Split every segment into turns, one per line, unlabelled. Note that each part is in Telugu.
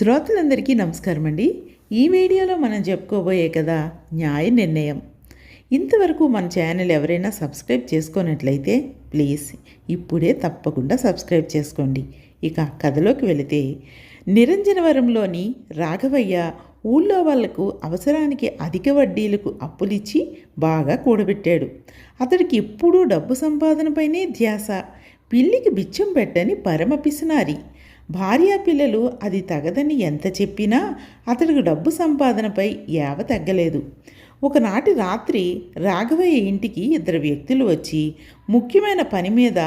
శ్రోతలందరికీ నమస్కారం అండి ఈ వీడియోలో మనం చెప్పుకోబోయే కదా న్యాయ నిర్ణయం. ఇంతవరకు మన ఛానల్ ఎవరైనా సబ్స్క్రైబ్ చేసుకున్నట్లయితే ప్లీజ్ ఇప్పుడే తప్పకుండా సబ్స్క్రైబ్ చేసుకోండి. ఇక కథలోకి వెళితే నిరంజనవరంలోని రాఘవయ్య ఊళ్ళో వాళ్ళకు అవసరానికి అధిక వడ్డీలకు అప్పులిచ్చి బాగా కూడబెట్టాడు. అతడికి ఎప్పుడూ డబ్బు సంపాదనపైనే ధ్యాస పిల్లికి బిచ్చం పెట్టని పరమ పిసినారి. భార్యా పిల్లలు అది తగదని ఎంత చెప్పినా అతడికి డబ్బు సంపాదనపై ఏవ తగ్గలేదు. ఒకనాటి రాత్రి రాఘవయ్య ఇంటికి ఇద్దరు వ్యక్తులు వచ్చి ముఖ్యమైన పని మీద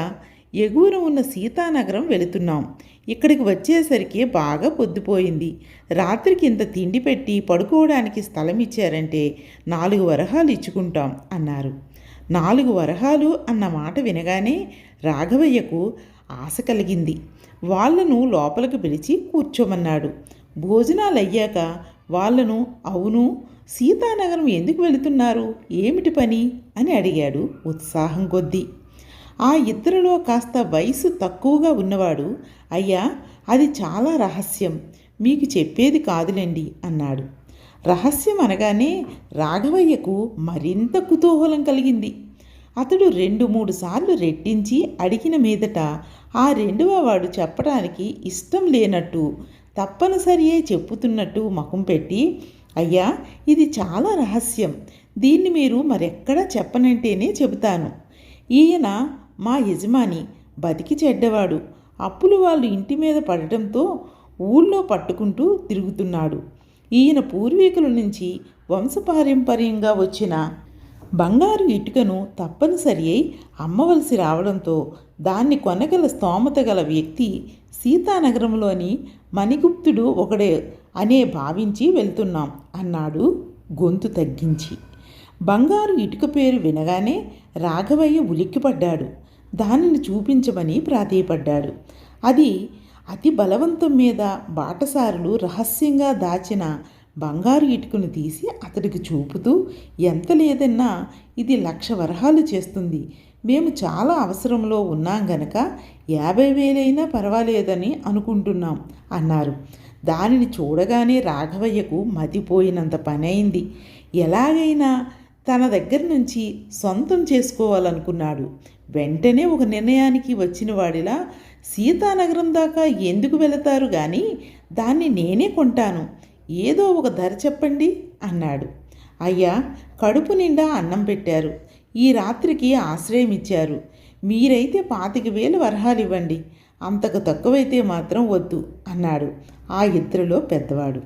ఎగువన ఉన్న సీతానగరం వెళుతున్నాం. ఇక్కడికి వచ్చేసరికి బాగా పొద్దుపోయింది. రాత్రికి ఇంత తిండి పెట్టి పడుకోవడానికి స్థలం ఇచ్చారంటే నాలుగు వరహాలు ఇచ్చుకుంటాం అన్నారు. నాలుగు వరహాలు అన్న మాట వినగానే రాఘవయ్యకు ఆశ కలిగింది. వాళ్ళను లోపలికి పిలిచి కూర్చోమన్నాడు. భోజనాలు అయ్యాక వాళ్ళను అవును సీతానగరం ఎందుకు వెళుతున్నారు? ఏమిటి పని? అని అడిగాడు ఉత్సాహం కొద్దీ. ఆ ఇద్దరిలో కాస్త వయసు తక్కువగా ఉన్నవాడు అయ్యా అది చాలా రహస్యం. మీకు చెప్పేది కాదులేండి అన్నాడు. రహస్యం అనగానే రాఘవయ్యకు మరింత కుతూహలం కలిగింది. అతడు రెండు మూడు సార్లు రెట్టించి అడిగిన మీదట ఆ రెండవ వాడు చెప్పడానికి ఇష్టం లేనట్టు తప్పనిసరియే చెప్పుతున్నట్టు ముఖం పెట్టి అయ్యా ఇది చాలా రహస్యం. దీన్ని మీరు మరెక్కడా చెప్పనంటేనే చెబుతాను. ఈయన మా యజమాని బతికి చెడ్డవాడు. అప్పులు వాళ్ళు ఇంటి మీద పడటంతో ఊళ్ళో పట్టుకుంటూ తిరుగుతున్నాడు. ఈయన పూర్వీకుల నుంచి వంశపారంపర్యంగా వచ్చిన బంగారు ఇటుకను తప్పనిసరి అయి అమ్మవలసి రావడంతో దాన్ని కొనగల స్తోమత గల వ్యక్తి సీతానగరంలోని మణిగుప్తుడు ఒకడే అనే భావించి వెళ్తున్నాం అన్నాడు గొంతు తగ్గించి. బంగారు ఇటుక పేరు వినగానే రాఘవయ్య ఉలిక్కిపడ్డాడు. దానిని చూపించమని ప్రాధేయపడ్డాడు. అది అతి బలవంతం మీద బాటసారులు రహస్యంగా దాచిన బంగారు ఇటుకను తీసి అతడికి చూపుతూ ఎంత లేదన్నా ఇది లక్ష వరహాలు చేస్తుంది. మేము చాలా అవసరంలో ఉన్నాం గనక యాభై వేలైనా పర్వాలేదని అనుకుంటున్నాం అన్నారు. దానిని చూడగానే రాఘవయ్యకు మతిపోయినంత పనైంది. ఎలాగైనా తన దగ్గర నుంచి సొంతం చేసుకోవాలనుకున్నాడు. వెంటనే ఒక నిర్ణయానికి వచ్చిన వాడిలా సీతానగరం దాకా ఎందుకు వెళతారు కానీ దాన్ని నేనే కొంటాను. ఏదో ఒక ధర చెప్పండి అన్నాడు. అయ్యా కడుపు నిండా అన్నం పెట్టారు. ఈ రాత్రికి ఆశ్రయం ఇచ్చారు. మీరైతే పాతిక వేలు వరహాలు ఇవ్వండి. అంతకు తక్కువైతే మాత్రం వద్దు అన్నాడు ఆ ఇద్దరిలో పెద్దవాడు.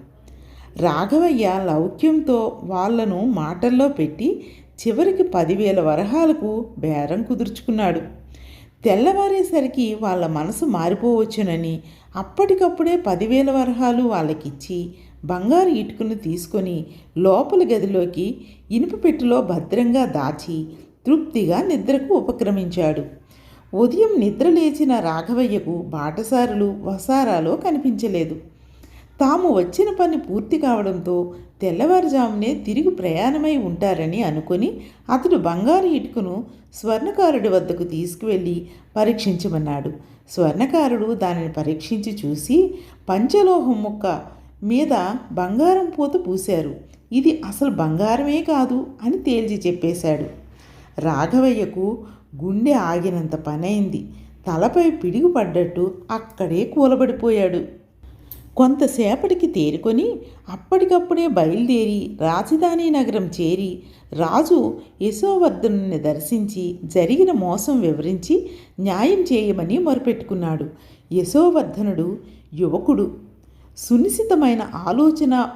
రాఘవయ్య లౌక్యంతో వాళ్ళను మాటల్లో పెట్టి చివరికి పదివేల వరహాలకు బేరం కుదుర్చుకున్నాడు. తెల్లవారేసరికి వాళ్ళ మనసు మారిపోవచ్చునని అప్పటికప్పుడే పదివేల వరహాలు వాళ్ళకిచ్చి బంగారు ఇటుకను తీసుకొని లోపల గదిలోకి ఇనుప పెట్టులో భద్రంగా దాచి తృప్తిగా నిద్రకు ఉపక్రమించాడు. ఉదయం నిద్ర లేచిన రాఘవయ్యకు బాటసారులు వసారాలో కనిపించలేదు. తాము వచ్చిన పని పూర్తి కావడంతో తెల్లవారుజామునే తిరిగి ప్రయాణమై ఉంటారని అనుకుని అతడు బంగారు ఇటుకను స్వర్ణకారుడి వద్దకు తీసుకువెళ్ళి పరీక్షించమన్నాడు. స్వర్ణకారుడు దానిని పరీక్షించి చూసి పంచలోహం ముక్క మీద బంగారం పూత పూశారు. ఇది అసలు బంగారమే కాదు అని తేల్చి చెప్పేశాడు. రాఘవయ్యకు గుండె ఆగినంత పనైంది. తలపై పిడుగుపడ్డట్టు అక్కడే కూలబడిపోయాడు. కొంతసేపటికి తేరుకొని అప్పటికప్పుడే బయలుదేరి రాజధాని నగరం చేరి రాజు యశోవర్ధనుని దర్శించి జరిగిన మోసం వివరించి న్యాయం చేయమని మొరపెట్టుకున్నాడు. యశోవర్ధనుడు యువకుడు. సునిశితమైన ఆలోచన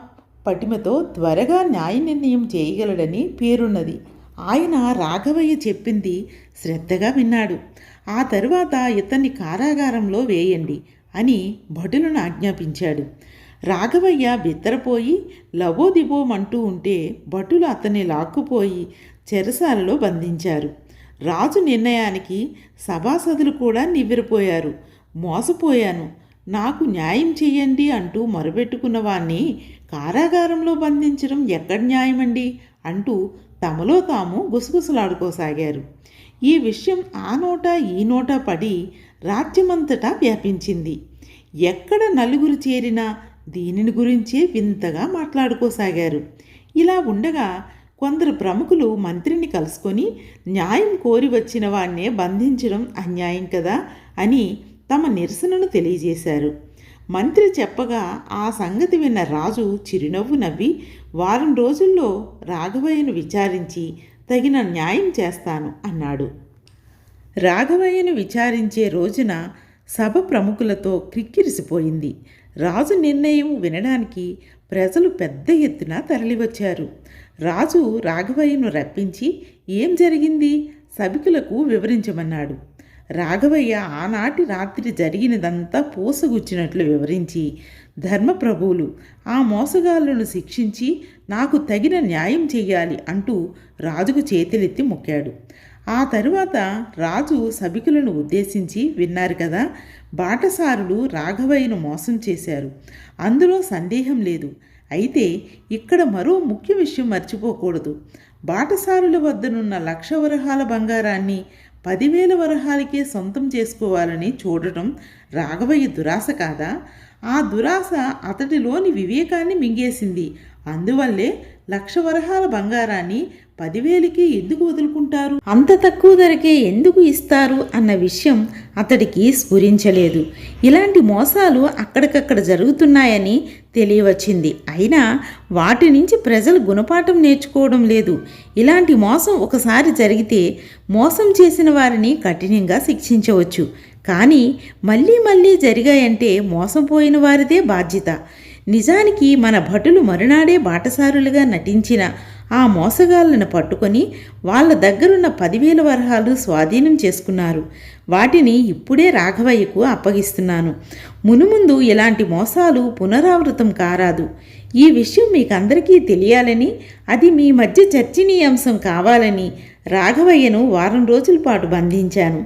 పటిమతో త్వరగా న్యాయ నిర్ణయం చేయగలడని పేరున్నది. ఆయన రాఘవయ్య చెప్పింది శ్రద్ధగా విన్నాడు. ఆ తరువాత ఇతన్ని కారాగారంలో వేయండి అని భటులను ఆజ్ఞాపించాడు. రాఘవయ్య బిత్తరపోయి లవోదిబోమంటూ ఉంటే భటులు అతన్ని లాక్కుపోయి చెరసాలలో బంధించారు. రాజు నిర్ణయానికి సభాసదులు కూడా నివ్వెరపోయారు. మోసపోయాను. నాకు న్యాయం చెయ్యండి అంటూ మొరబెట్టుకున్న వాణ్ణి కారాగారంలో బంధించడం ఎక్కడ న్యాయమండి? అంటూ తమలో తాము గుసగుసలాడుకోసాగారు. ఈ విషయం ఆ నోట ఈ నోట పడి రాజ్యమంతటా వ్యాపించింది. ఎక్కడ నలుగురు చేరినా దీనిని గురించే వింతగా మాట్లాడుకోసాగారు. ఇలా ఉండగా కొందరు ప్రముఖులు మంత్రిని కలుసుకొని న్యాయం కోరి వచ్చిన వాణ్ణే బంధించడం అన్యాయం కదా అని తమ నిరసనను తెలియజేశారు. మంత్రి చెప్పగా ఆ సంగతి విన్న రాజు చిరునవ్వు నవ్వి వారం రోజుల్లో రాఘవయ్యను విచారించి తగిన న్యాయం చేస్తాను అన్నాడు. రాఘవయ్యను విచారించే రోజున సభ ప్రముఖులతో క్రిక్కిరిసిపోయింది. రాజు నిర్ణయం వినడానికి ప్రజలు పెద్ద ఎత్తున తరలివచ్చారు. రాజు రాఘవయ్యను రప్పించి ఏం జరిగింది? సభికులకు వివరించమన్నాడు. రాఘవయ్య ఆనాటి రాత్రి జరిగినదంతా పోసగుచ్చినట్లు వివరించి ధర్మప్రభువులు ఆ మోసగాళ్ళను శిక్షించి నాకు తగిన న్యాయం చేయాలి అంటూ రాజుకు చేతులెత్తి మొక్కాడు. ఆ తరువాత రాజు సభికులను ఉద్దేశించి విన్నారు కదా బాటసారులు రాఘవయ్యను మోసం చేశారు. అందులో సందేహం లేదు. అయితే ఇక్కడ మరో ముఖ్య విషయం మర్చిపోకూడదు. బాటసారుల వద్దనున్న లక్ష వరహాల బంగారాన్ని పదివేల వరహాలకే సొంతం చేసుకోవాలని చూడటం రాఘవయ్య దురాశ కాదా? ఆ దురాశ అతడిలోని వివేకాన్ని మింగేసింది. అందువల్లే లక్ష వరహాల బంగారాన్ని పదివేలకి ఎందుకు వదులుకుంటారు? అంత తక్కువ ధరకే ఎందుకు ఇస్తారు? అన్న విషయం అతడికి స్ఫురించలేదు. ఇలాంటి మోసాలు అక్కడికక్కడ జరుగుతున్నాయని తెలియవచ్చింది. అయినా వాటి నుంచి ప్రజలు గుణపాఠం నేర్చుకోవడం లేదు. ఇలాంటి మోసం ఒకసారి జరిగితే మోసం చేసిన వారిని కఠినంగా శిక్షించవచ్చు. కానీ మళ్ళీ మళ్ళీ జరిగాయంటే మోసపోయిన వారిదే బాధ్యత. నిజానికి మన భటులు మరునాడే బాటసారులుగా నటించిన ఆ మోసగాళ్ళను పట్టుకొని వాళ్ళ దగ్గరున్న పదివేల వరహాలు స్వాధీనం చేసుకున్నారు. వాటిని ఇప్పుడే రాఘవయ్యకు అప్పగిస్తున్నాను. మునుముందు ఇలాంటి మోసాలు పునరావృతం కారాదు. ఈ విషయం మీకందరికీ తెలియాలని అది మీ మధ్య చర్చనీయాంశం కావాలని రాఘవయ్యను వారం రోజుల పాటు బంధించాను.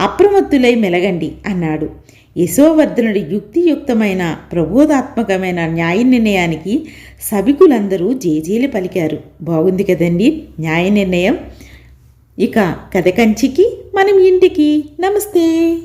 అప్రమత్తులై మెలగండి అన్నాడు. యశోవర్ధనుడి యుక్తియుక్తమైన ప్రబోధాత్మకమైన న్యాయ నిర్ణయానికి సభికులందరూ జేజేలు పలికారు. బాగుంది కదండి న్యాయ నిర్ణయం. ఇక కథ కంచికి మనం ఇంటికి. నమస్తే.